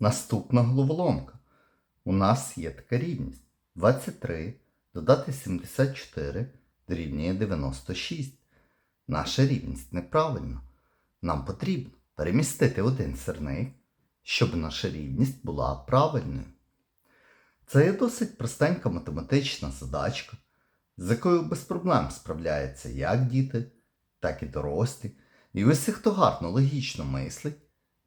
Наступна головоломка. У нас є така рівність. 23 додати 74 дорівнює 96. Наша рівність неправильна. Нам потрібно перемістити один сирник, щоб наша рівність була правильною. Це є досить простенька математична задачка, з якою без проблем справляються як діти, так і дорослі. І усі, хто гарно логічно мислить,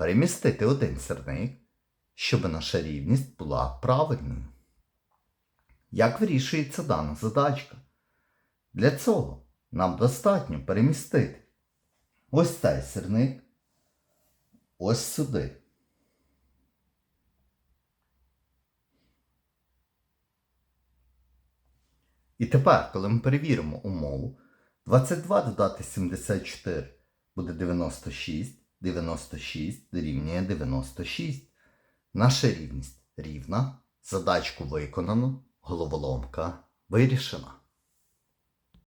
перемістити один сирник, щоб наша рівність була правильною. Як вирішується дана задачка? Для цього нам достатньо перемістити ось цей сирник ось сюди. І тепер, коли ми перевіримо умову, 22 додати 74 буде 96, 96 дорівнює 96. Наша рівність рівна, задачку виконано, головоломка вирішена.